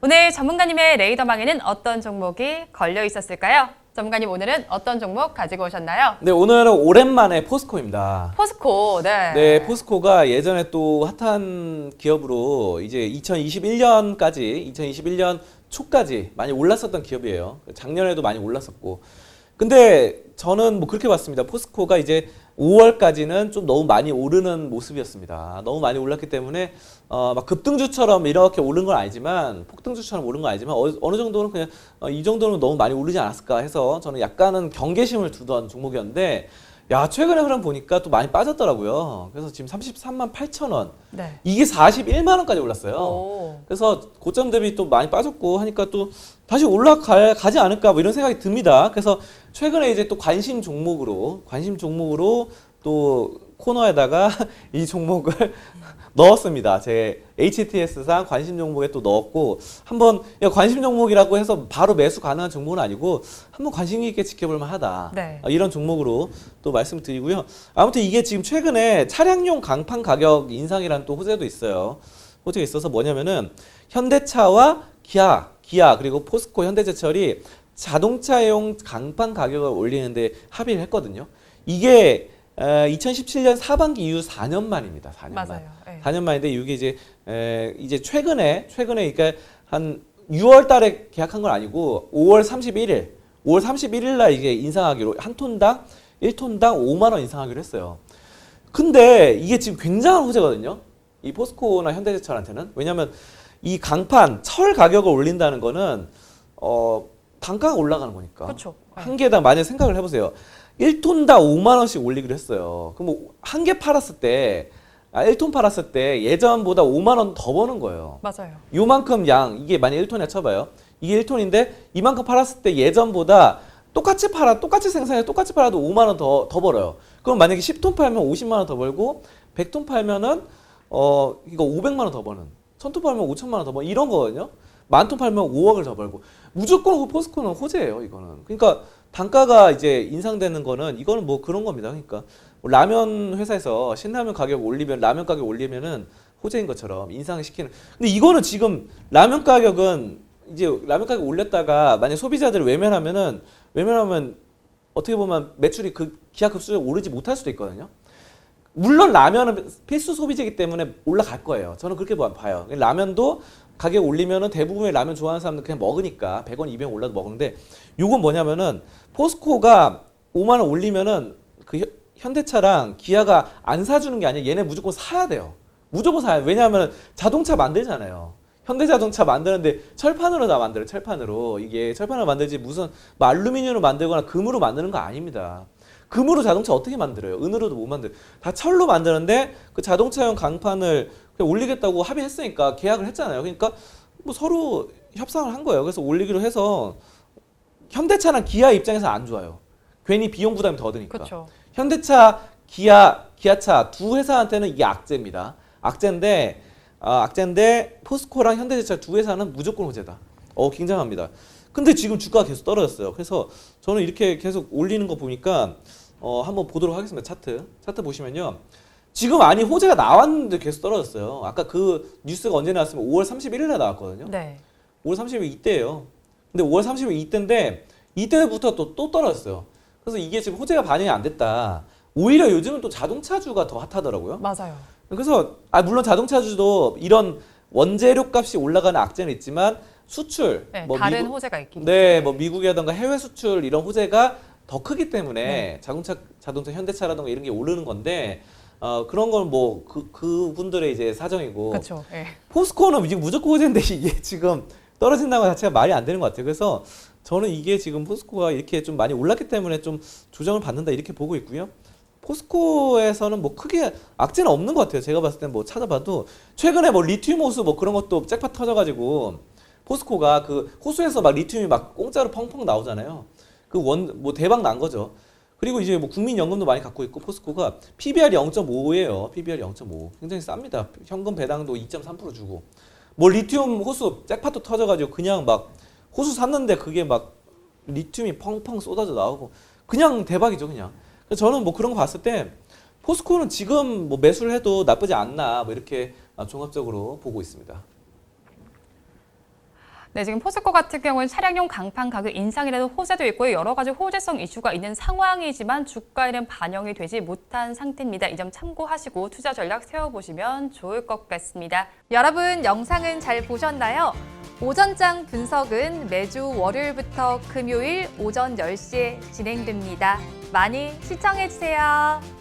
오늘 전문가님의 레이더망에는 어떤 종목이 걸려 있었을까요? 전문가님 오늘은 어떤 종목 가지고 오셨나요? 네, 오늘은 오랜만에 포스코입니다. 포스코, 네. 네, 포스코가 예전에 또 핫한 기업으로 이제 2021년까지, 2021년 초까지 많이 올랐었던 기업이에요. 작년에도 많이 올랐었고. 근데 저는 뭐 그렇게 봤습니다. 포스코가 이제 5월까지는 좀 너무 많이 오르는 모습이었습니다. 너무 많이 올랐기 때문에 어, 막 급등주처럼 이렇게 오른 건 아니지만 폭등주처럼 오른 건 아니지만 어, 어느 정도는 그냥 어, 이 정도는 너무 많이 오르지 않았을까 해서 저는 약간은 경계심을 두던 종목이었는데 야 최근에 흐름 보니까 또 많이 빠졌더라고요. 그래서 지금 33만 8천 원 네. 이게 41만 원까지 올랐어요. 오. 그래서 고점 대비 또 많이 빠졌고 하니까 또 다시 올라가지 않을까 뭐 이런 생각이 듭니다. 그래서 최근에 이제 또 관심 종목으로 관심 종목으로 또 코너에다가 이 종목을 넣었습니다. 제 HTS상 관심 종목에 또 넣었고 한번 야, 관심 종목이라고 해서 바로 매수 가능한 종목은 아니고 한번 관심 있게 지켜볼 만하다. 네. 아, 이런 종목으로 또 말씀드리고요. 아무튼 이게 지금 최근에 차량용 강판 가격 인상이라는 또 호재도 있어요. 호재가 있어서 뭐냐면은 현대차와 기아, 기아 그리고 포스코 현대제철이 자동차용 강판 가격을 올리는데 합의를 했거든요. 이게 2017년 사반기 이후 4년 만입니다. 4년 만. 맞아요. 네. 4년 만인데 이게 이제 에, 이제 최근에 최근에 그러니까 한 6월 달에 계약한 건 아니고 5월 31일 5월 31일 날 이게 인상하기로 한 톤당 1톤당 5만 원 인상하기로 했어요. 근데 이게 지금 굉장한 호재거든요. 이 포스코나 현대제철한테는 왜냐하면 이 강판 철 가격을 올린다는 거는 어 단가가 올라가는 거니까. 그렇죠. 네. 한 개당 만약 생각을 해보세요. 1톤당 5만 원씩 올리기로 했어요. 그럼 뭐 한 개 팔았을 때, 아, 1톤 팔았을 때 예전보다 5만 원 더 버는 거예요. 맞아요. 요만큼 양, 이게 만약 1톤이라 쳐봐요. 이게 1톤인데 이만큼 팔았을 때 예전보다 똑같이 팔아, 똑같이 생산해, 똑같이 팔아도 5만 원 더 더 벌어요. 그럼 만약에 10톤 팔면 50만 원 더 벌고 100톤 팔면은 어 이거 500만 원 더 버는, 1000톤 팔면 5천만 원 더 버는 이런 거거든요. 만톤 팔면 5억을 더 벌고 무조건 포스코는 호재예요, 이거는. 그러니까 단가가 이제 인상되는 거는 이거는 뭐 그런 겁니다. 그러니까 뭐 라면 회사에서 신라면 가격 올리면 라면 가격 올리면은 호재인 것처럼 인상을 시키는. 근데 이거는 지금 라면 가격은 이제 라면 가격 올렸다가 만약 소비자들을 외면하면은 외면하면 어떻게 보면 매출이 그 기하급수적으로 오르지 못할 수도 있거든요. 물론 라면은 필수 소비재이기 때문에 올라갈 거예요. 저는 그렇게 봐- 봐요. 라면도 가격 올리면은 대부분의 라면 좋아하는 사람들 그냥 먹으니까 100원, 200원 올라도 먹는데 요건 뭐냐면은 포스코가 5만 원 올리면은 그 현- 현대차랑 기아가 안 사주는 게 아니라 얘네 무조건 사야 돼요. 무조건 사야 돼요. 왜냐하면 자동차 만들잖아요. 현대자동차 만드는데 철판으로 다 만들어요. 철판으로. 이게 철판으로 만들지 무슨 뭐 알루미늄으로 만들거나 금으로 만드는 거 아닙니다. 금으로 자동차 어떻게 만들어요? 은으로도 못 만들. 다 철로 만드는데 그 자동차용 강판을 올리겠다고 합의했으니까 계약을 했잖아요. 그러니까 뭐 서로 협상을 한 거예요. 그래서 올리기로 해서 현대차랑 기아 입장에서 안 좋아요. 괜히 비용 부담이 더 드니까. 그렇죠. 현대차, 기아, 기아차 두 회사한테는 이게 악재입니다. 악재인데 아, 악재인데 포스코랑 현대제차 두 회사는 무조건 호재다. 어, 굉장합니다. 근데 지금 주가가 계속 떨어졌어요. 그래서 저는 이렇게 계속 올리는 거 보니까 어, 한번 보도록 하겠습니다. 차트. 차트 보시면요. 지금 아니 호재가 나왔는데 계속 떨어졌어요. 아까 그 뉴스가 언제 나왔으면 5월 31일에 나왔거든요. 네. 5월 30일 이때예요. 근데 5월 30일 이때인데 이때부터 또, 또 떨어졌어요. 그래서 이게 지금 호재가 반영이 안 됐다. 오히려 요즘은 또 자동차주가 더 핫하더라고요. 맞아요. 그래서 아 물론 자동차주도 이런 원재료 값이 올라가는 악재는 있지만 수출 네, 뭐 다른 미국, 호재가 있긴 네, 뭐 미국이라던가 해외 수출 이런 호재가 더 크기 때문에 네. 자동차 자동차 현대차라던가 이런 게 오르는 건데 어 그런 건 뭐 그 그분들의 이제 사정이고 그렇죠. 예. 포스코는 지금 무조건 호재인데 이게 지금 떨어진다는 것 자체가 말이 안 되는 것 같아요. 그래서 저는 이게 지금 포스코가 이렇게 좀 많이 올랐기 때문에 좀 조정을 받는다 이렇게 보고 있고요. 포스코에서는 뭐 크게 악재는 없는 것 같아요. 제가 봤을 때뭐 찾아봐도 최근에 뭐 리튬 호수 뭐 그런 것도 잭팟 터져가지고 포스코가 그 호수에서 막 리튬이 막 공짜로 펑펑 나오잖아요. 그 원 뭐 대박 난 거죠. 그리고 이제 뭐 국민연금도 많이 갖고 있고 포스코가 PBR 0.5예요. PBR 0.5 굉장히 쌉니다. 현금 배당도 2.3% 주고 뭐 리튬 호수 잭팟도 터져가지고 그냥 막 호수 샀는데 그게 막 리튬이 펑펑 쏟아져 나오고 그냥 대박이죠 그냥. 저는 뭐 그런 거 봤을 때 포스코는 지금 뭐 매수를 해도 나쁘지 않나 뭐 이렇게 아, 종합적으로 보고 있습니다. 네, 지금 포스코 같은 경우는 차량용 강판 가격 인상이라는 호재도 있고요. 여러 가지 호재성 이슈가 있는 상황이지만 주가에는 반영이 되지 못한 상태입니다. 이 점 참고하시고 투자 전략 세워보시면 좋을 것 같습니다. 여러분 영상은 잘 보셨나요? 오전장 분석은 매주 월요일부터 금요일 오전 10시에 진행됩니다. 많이 시청해주세요.